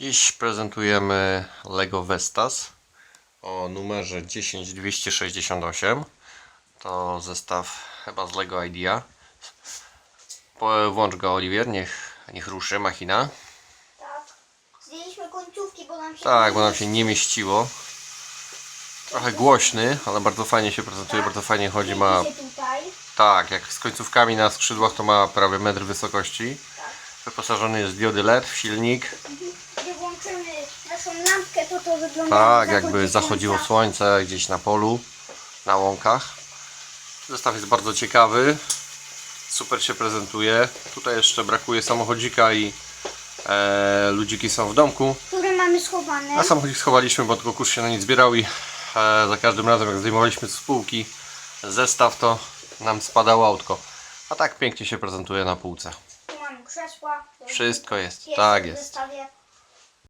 Dziś prezentujemy Lego Vestas o numerze 10268. To zestaw chyba z Lego Idea. Włącz go Oliwier, niech, niech ruszy machina. Tak. Zdjęliśmy końcówki, bo nam się Tak, bo nam się nie mieściło. Trochę głośny, ale bardzo fajnie się prezentuje, bardzo fajnie chodzi. Ma tak, jak z końcówkami na skrzydłach to ma prawie metr wysokości. Wyposażony jest w diody LED, w silnik. Gdy włączymy naszą lampkę, to to wygląda Tak, jak jakby zachodzi zachodziło słońce gdzieś na polu, na łąkach. Zestaw jest bardzo ciekawy, super się prezentuje. Tutaj jeszcze brakuje samochodzika i e, ludziki są w domku. Które mamy schowane. A samochodzik schowaliśmy, bo tylko kurz się na nic zbierał i e, za każdym razem jak zdejmowaliśmy z spółki zestaw, to nam spadało autko. A tak pięknie się prezentuje na półce. Krzesła. Wszystko jest, tak w jest. zestawie.